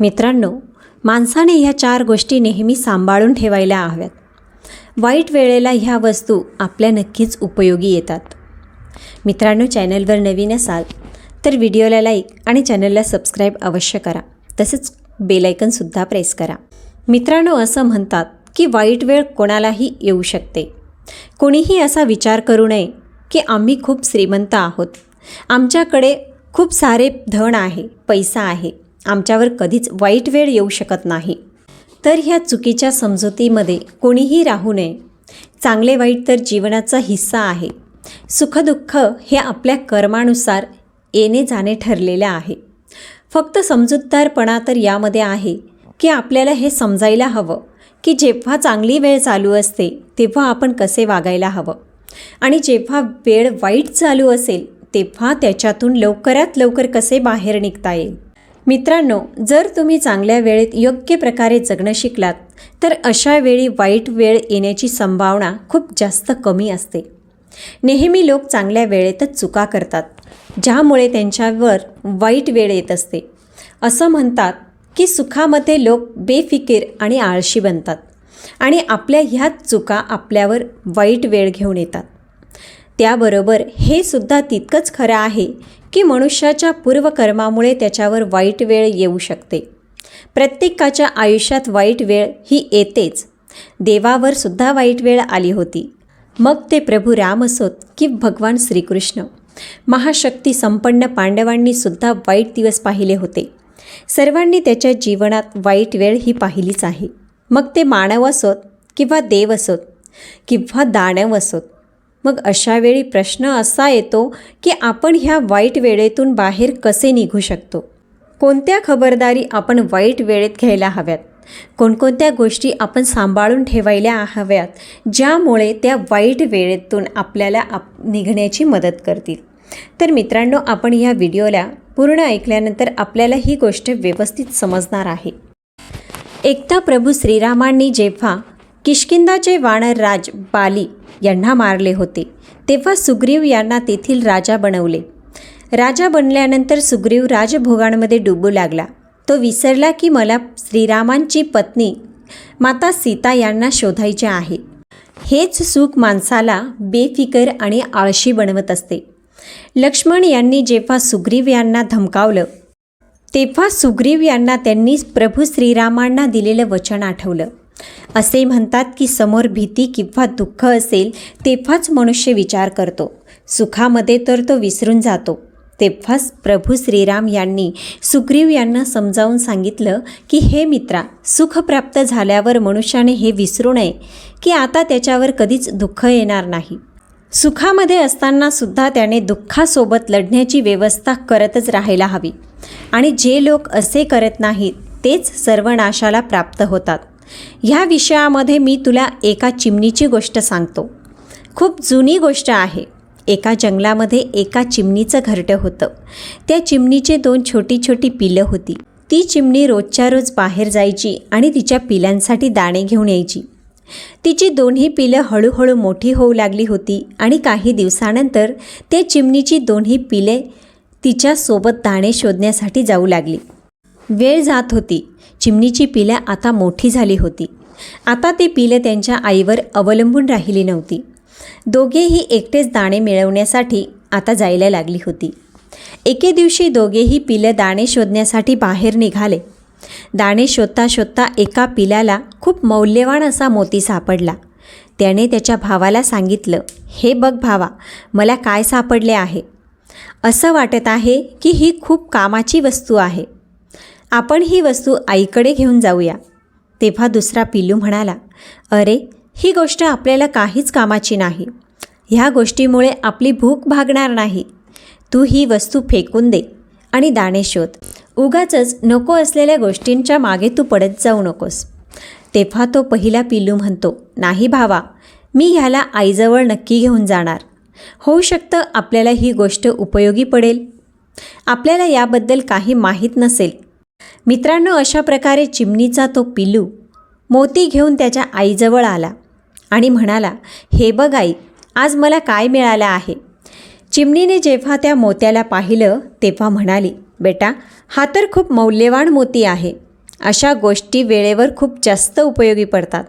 मित्रांनो माणसाने ह्या चार गोष्टी नेहमी सांभाळून ठेवायला हव्यात. वाईट वेळेला ह्या वस्तू आपल्या नक्कीच उपयोगी येतात. मित्रांनो चॅनलवर नवीन असाल तर व्हिडिओला लाईक आणि चॅनलला सबस्क्राईब अवश्य करा. तसेच बेलायकनसुद्धा प्रेस करा. मित्रांनो असं म्हणतात की वाईट वेळ कोणालाही येऊ शकते. कोणीही असा विचार करू नये की आम्ही खूप श्रीमंत आहोत. आमच्याकडे खूप सारे धन आहे पैसा आहे. आमच्यावर कधीच वाईट वेळ येऊ शकत नाही. तर ह्या चुकीच्या समजुतीमध्ये कोणीही राहू नये. चांगले वाईट तर जीवनाचा हिस्सा आहे. सुखदुःख हे आपल्या कर्मानुसार येणे जाणे ठरलेले आहे. फक्त समजूतदारपणा तर यामध्ये आहे की आपल्याला हे समजायला हवं की जेव्हा चांगली वेळ चालू असते तेव्हा आपण कसे वागायला हवं? आणि जेव्हा वेळ वाईट चालू असेल तेव्हा त्याच्यातून लवकरात लवकर कसे बाहेर निघता येईल? मित्रांनो जर तुम्ही चांगल्या वेळेत योग्य प्रकारे जगणं शिकलात तर अशा वेळी वाईट वेळ येण्याची संभावना खूप जास्त कमी असते. नेहमी लोक चांगल्या वेळेतच चुका करतात ज्यामुळे त्यांच्यावर वाईट वेळ येत असते. असं म्हणतात की सुखामध्ये लोक बेफिकीर आणि आळशी बनतात आणि आपल्या ह्याच चुका आपल्यावर वाईट वेळ घेऊन येतात. त्याबरोबर हे सुद्धा तितकंच खरं आहे की मनुष्याच्या पूर्वकर्मामुळे त्याच्यावर वाईट वेळ येऊ शकते. प्रत्येकाच्या आयुष्यात वाईट वेळ ही येतेच. देवावर सुद्धा वाईट वेळ आली होती. मग ते प्रभू राम असोत की भगवान श्रीकृष्ण. महाशक्ती संपन्न पांडवांनी सुद्धा वाईट दिवस पाहिले होते. सर्वांनी त्याच्या जीवनात वाईट वेळ ही पाहिलीच आहे. मग ते मानव असोत किंवा देव असोत किंवा दानव असोत. मग अशावेळी प्रश्न असा येतो की आपण ह्या वाईट वेळेतून बाहेर कसे निघू शकतो? कोणत्या खबरदारी आपण वाईट वेळेत घ्यायला हव्यात? कोणकोणत्या गोष्टी आपण सांभाळून ठेवायला हव्यात ज्यामुळे त्या वाईट वेळेतून आपल्याला आप निघण्याची मदत करतील? तर मित्रांनो आपण ह्या व्हिडिओला पूर्ण ऐकल्यानंतर आपल्याला ही गोष्ट व्यवस्थित समजणार आहे. एकदा प्रभू श्रीरामांनी जेव्हा किष्किंदाचे वानर राज बाली यांना मारले होते. तेव्हा सुग्रीव यांना तेथील राजा बनवले. राजा बनल्यानंतर सुग्रीव राजभोगांमध्ये डुबू लागला. तो विसरला की मला श्रीरामांची पत्नी माता सीता यांना शोधायचे आहे. हेच सुख माणसाला बेफिकर आणि आळशी बनवत असते. लक्ष्मण यांनी जेव्हा सुग्रीव यांना धमकावलं तेव्हा सुग्रीव यांना त्यांनी प्रभू श्रीरामांना दिलेलं वचन आठवलं. असे म्हणतात की समोर भीती किंवा दुःख असेल तेव्हाच मनुष्य विचार करतो. सुखामध्ये तर तो विसरून जातो. तेव्हाच प्रभू श्रीराम यांनी सुग्रीव यांना समजावून सांगितलं की हे मित्रा सुख प्राप्त झाल्यावर मनुष्याने हे विसरू नये की आता त्याच्यावर कधीच दुःख येणार नाही. सुखामध्ये असताना सुद्धा त्याने दुःखासोबत लढण्याची व्यवस्था करतच राहायला हवी. आणि जे लोक असे करत नाहीत तेच सर्वनाशाला प्राप्त होतात. ह्या विषयामध्ये मी तुला एका चिमणीची गोष्ट सांगतो. खूप जुनी गोष्ट आहे. एका जंगलामध्ये एका चिमणीचं घरटं होतं. त्या चिमणीचे दोन छोटी छोटी पिलं होती. ती चिमणी रोजच्या रोज बाहेर जायची आणि तिच्या पिलांसाठी दाणे घेऊन यायची. तिची दोन्ही पिलं हळूहळू मोठी होऊ लागली होती आणि काही दिवसानंतर त्या चिमणीची दोन्ही पिले तिच्यासोबत दाणे शोधण्यासाठी जाऊ लागली. वेळ जात होती. चिमणीची पिलं आता मोठी झाली होती. आता ते पिलं त्यांच्या आईवर अवलंबून राहिली नव्हती. दोघेही एकटेच दाणे मिळवण्यासाठी आता जायला लागली होती. एके दिवशी दोघेही पिलं दाणे शोधण्यासाठी बाहेर निघाले. दाणे शोधता शोधता एका पिल्याला खूप मौल्यवान असा मोती सापडला. त्याने त्याच्या भावाला सांगितलं हे बघ भावा मला काय सापडले आहे? असं वाटत आहे की ही खूप कामाची वस्तू आहे. आपण ही वस्तू आईकडे घेऊन जाऊया. तेव्हा दुसरा पिल्लू म्हणाला अरे ही गोष्ट आपल्याला काहीच कामाची नाही. ह्या गोष्टीमुळे आपली भूक भागणार नाही. तू ही वस्तू फेकून दे आणि दाणे शोध. उगाचच नको असलेल्या गोष्टींच्या मागे तू पडत जाऊ नकोस. तेव्हा तो पहिला पिल्लू म्हणतो नाही भावा मी ह्याला आईजवळ नक्की घेऊन जाणार. होऊ शकतं आपल्याला ही गोष्ट उपयोगी पडेल. आपल्याला याबद्दल काही माहीत नसेल मित्रांनो अशा प्रकारे चिमणीचा तो पिल्लू मोती घेऊन त्याच्या आईजवळ आला आणि म्हणाला हे बघ आई आज मला काय मिळालं आहे? चिमणीने जेव्हा त्या मोत्याला पाहिलं तेव्हा म्हणाली बेटा हा तर खूप मौल्यवान मोती आहे. अशा गोष्टी वेळेवर खूप जास्त उपयोगी पडतात.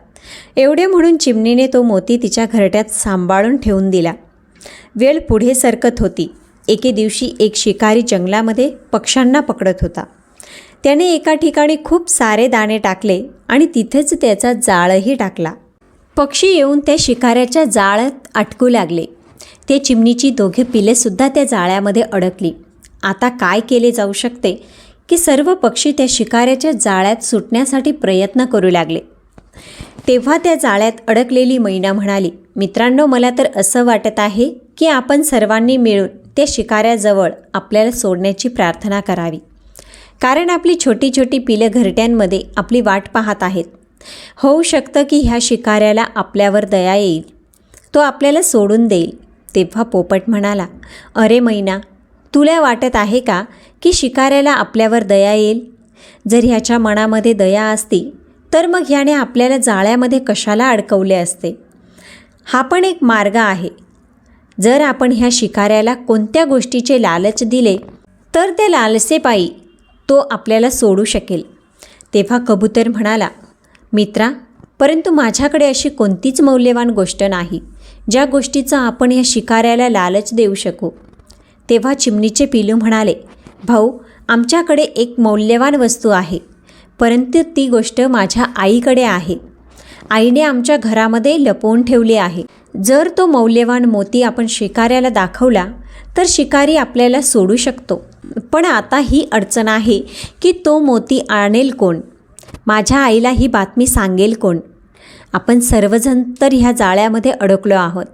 एवढे म्हणून चिमणीने तो मोती तिच्या घरट्यात सांभाळून ठेवून दिला. वेळ पुढे सरकत होती. एके दिवशी एक शिकारी जंगलामध्ये पक्ष्यांना पकडत होता. त्याने एका ठिकाणी खूप सारे दाणे टाकले आणि तिथेच त्याचा जाळही टाकला. पक्षी येऊन त्या शिकाऱ्याच्या जाळ्यात अटकू लागले. ते चिमणीची दोघे पिलेसुद्धा त्या जाळ्यामध्ये अडकली. आता काय केले जाऊ शकते की सर्व पक्षी त्या शिकाऱ्याच्या जाळ्यात सुटण्यासाठी प्रयत्न करू लागले. तेव्हा त्या जाळ्यात अडकलेली मैना म्हणाली मित्रांनो मला तर असं वाटत आहे की आपण सर्वांनी मिळून त्या शिकाऱ्याजवळ आपल्याला सोडण्याची प्रार्थना करावी. कारण आपली छोटी छोटी पिलं घरट्यांमध्ये आपली वाट पाहत आहेत. होऊ शकतं की ह्या शिकाऱ्याला आपल्यावर दया येईल. तो आपल्याला सोडून देईल. तेव्हा पोपट म्हणाला अरे मैना तुला वाटत आहे का की शिकाऱ्याला आपल्यावर दया येईल? जर ह्याच्या मनामध्ये दया असती तर मग ह्याने आपल्याला जाळ्यामध्ये कशाला अडकवले असते? हा पण एक मार्ग आहे. जर आपण ह्या शिकाऱ्याला कोणत्या गोष्टीचे लालच दिले तर त्या लालसेपायी तो आपल्याला सोडू शकेल. तेव्हा कबूतर म्हणाला मित्रा परंतु माझ्याकडे अशी कोणतीच मौल्यवान गोष्ट नाही ज्या गोष्टीचा आपण या शिकाऱ्याला लालच देऊ शकू. तेव्हा चिमणीचे पिलू म्हणाले भाऊ आमच्याकडे एक मौल्यवान वस्तू आहे परंतु ती गोष्ट माझ्या आईकडे आहे. आईने आमच्या घरामध्ये लपवून ठेवली आहे. जर तो मौल्यवान मोती आपण शिकाऱ्याला दाखवला तर शिकारी आपल्याला सोडू शकतो. पण आता ही अडचण आहे की तो मोती आणेल कोण? माझ्या आईला ही बातमी सांगेल कोण? आपण सर्वजण तर ह्या जाळ्यामध्ये अडकलो आहोत.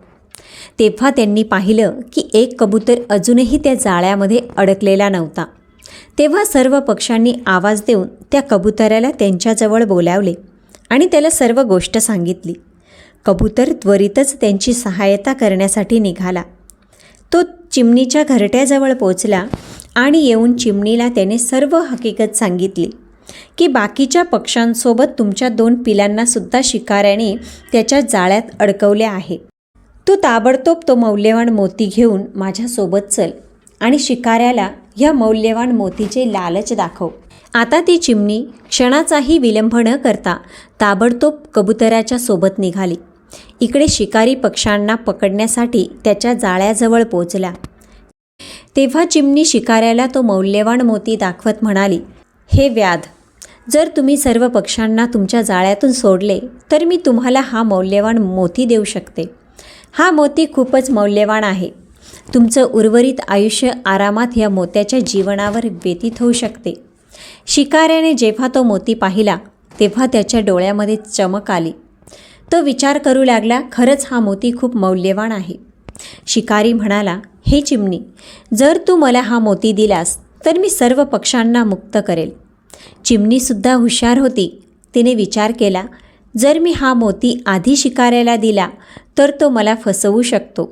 तेव्हा त्यांनी पाहिलं की एक कबूतर अजूनही त्या जाळ्यामध्ये अडकलेला नव्हता. तेव्हा सर्व पक्ष्यांनी आवाज देऊन त्या कबुतऱ्याला त्यांच्याजवळ बोलावले. आणि त्याला सर्व गोष्ट सांगितली. कबूतर त्वरितच त्यांची सहायता करण्यासाठी निघाला. तो चिमणीच्या घरट्याजवळ पोचला आणि येऊन चिमणीला त्याने सर्व हकीकत सांगितली की बाकीच्या पक्ष्यांसोबत तुमच्या दोन पिलांनासुद्धा शिकाऱ्याने त्याच्या जाळ्यात अडकवले आहे. तू ताबडतोब तो मौल्यवान मोती घेऊन माझ्यासोबत चल आणि शिकाऱ्याला ह्या मौल्यवान मोतीचे लालच दाखव. आता ती चिमणी क्षणाचाही विलंब न करता ताबडतोब कबुतराच्या सोबत निघाली. इकडे शिकारी पक्ष्यांना पकडण्यासाठी त्याच्या जाळ्याजवळ पोचल्या. तेव्हा चिमणी शिकाऱ्याला तो मौल्यवान मोती दाखवत म्हणाली हे व्याध जर तुम्ही सर्व पक्ष्यांना तुमच्या जाळ्यातून सोडले तर मी तुम्हाला हा मौल्यवान मोती देऊ शकते. हा मोती खूपच मौल्यवान आहे. तुमचं उर्वरित आयुष्य आरामात या मोत्याच्या जीवनावर व्यतीत होऊ शकते. शिकाऱ्याने जेव्हा तो मोती पाहिला तेव्हा त्याच्या डोळ्यामध्ये चमक आली. तो विचार करू लागला खरंच हा मोती खूप मौल्यवान आहे. शिकारी म्हणाला हे चिमणी जर तू मला हा मोती दिलास तर मी सर्व पक्ष्यांना मुक्त करेल. चिमणीसुद्धा हुशार होती. तिने विचार केला जर मी हा मोती आधी शिकाऱ्याला दिला तर तो मला फसवू शकतो.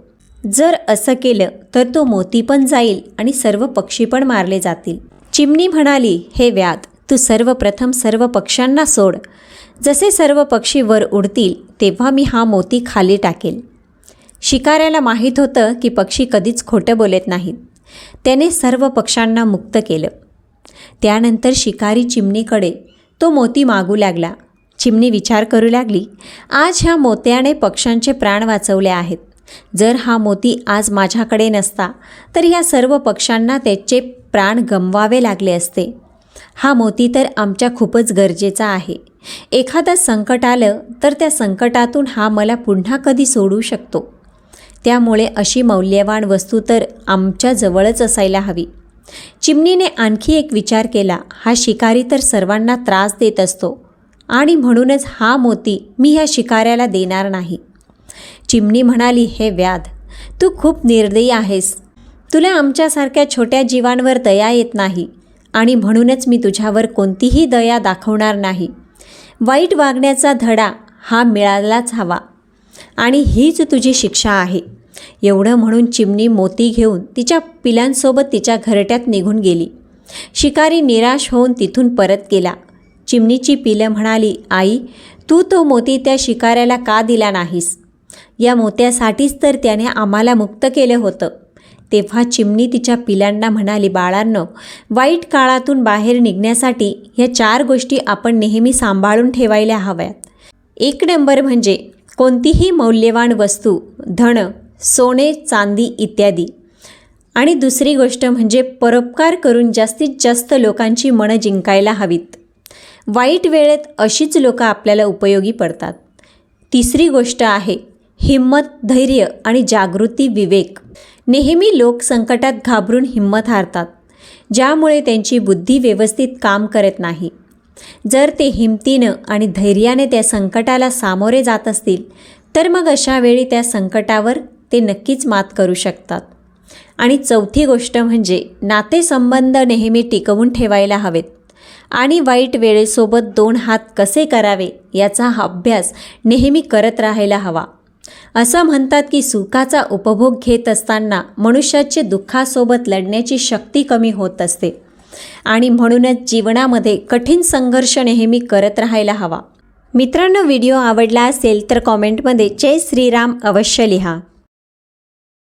जर असं केलं तर तो मोती पण जाईल आणि सर्व पक्षी पण मारले जातील. चिमणी म्हणाली हे व्याध तू सर्वप्रथम सर्व पक्ष्यांना सोड. जसे सर्व पक्षी वर उडतील तेव्हा मी हा मोती खाली टाकेल. शिकाऱ्याला माहीत होतं की पक्षी कधीच खोटं बोलत नाहीत. त्याने सर्व पक्ष्यांना मुक्त केलं. त्यानंतर शिकारी चिमणीकडे तो मोती मागू लागला. चिमणी विचार करू लागली आज ह्या मोत्याने पक्ष्यांचे प्राण वाचवले आहेत. जर हा मोती आज माझ्याकडे नसता तर या सर्व पक्ष्यांना त्याचे प्राण गमवावे लागले असते. हा मोती तर आमच्या खूपच गरजेचा आहे. एखादं संकट आलं तर त्या संकटातून हा मला पुन्हा कधी सोडू शकतो? त्यामुळे अशी मौल्यवान वस्तू तर आमच्या जवळच असायला हवी. चिमणीने आणखी एक विचार केला हा शिकारी तर सर्वांना त्रास देत असतो. आणि म्हणूनच हा मोती मी ह्या शिकाऱ्याला देणार नाही. चिमणी म्हणाली हे व्याध तू खूप निर्दयी आहेस. तुला आमच्यासारख्या छोट्या जीवांवर दया येत नाही आणि म्हणूनच मी तुझ्यावर कोणतीही दया दाखवणार नाही. वाईट वागण्याचा धडा हा मिळालाच हवा आणि हीच तुझी शिक्षा आहे. एवढं म्हणून चिमणी मोती घेऊन तिच्या पिलांसोबत तिच्या घरट्यात निघून गेली. शिकारी निराश होऊन तिथून परत गेला. चिमणीची पिलं म्हणाली आई तू तो मोती त्या शिकाऱ्याला का दिला नाहीस? या मोत्यासाठीच तर त्याने आम्हाला मुक्त केलं होतं. तेव्हा चिमणी तिच्या पिलांना म्हणाली बाळांनो वाईट काळातून बाहेर निघण्यासाठी ह्या चार गोष्टी आपण नेहमी सांभाळून ठेवायला हव्यात. एक नंबर म्हणजे कोणतीही मौल्यवान वस्तू धन सोने चांदी इत्यादी. आणि दुसरी गोष्ट म्हणजे परोपकार करून जास्तीत जास्त लोकांची मनं जिंकायला हवीत. वाईट वेळेत अशीच लोकं आपल्याला उपयोगी पडतात. तिसरी गोष्ट आहे हिंमत धैर्य आणि जागृती विवेक. नेहमी लोक संकटात घाबरून हिंमत हारतात ज्यामुळे त्यांची बुद्धी व्यवस्थित काम करत नाही. जर ते हिमतीनं आणि धैर्याने त्या संकटाला सामोरे जात असतील तर मग अशा वेळी त्या संकटावर ते नक्कीच मात करू शकतात. आणि चौथी गोष्ट म्हणजे नातेसंबंध नेहमी टिकवून ठेवायला हवेत. आणि वाईट वेळेसोबत दोन हात कसे करावे याचा अभ्यास नेहमी करत राहायला हवा. असं म्हणतात की सुखाचा उपभोग घेत असताना मनुष्याचे दुःखासोबत लढण्याची शक्ती कमी होत असते. आणि म्हणूनच जीवनामध्ये कठीण संघर्ष नेहमी करत राहायला हवा. मित्रांनो व्हिडिओ आवडला असेल तर कॉमेंटमध्ये जय श्रीराम अवश्य लिहा.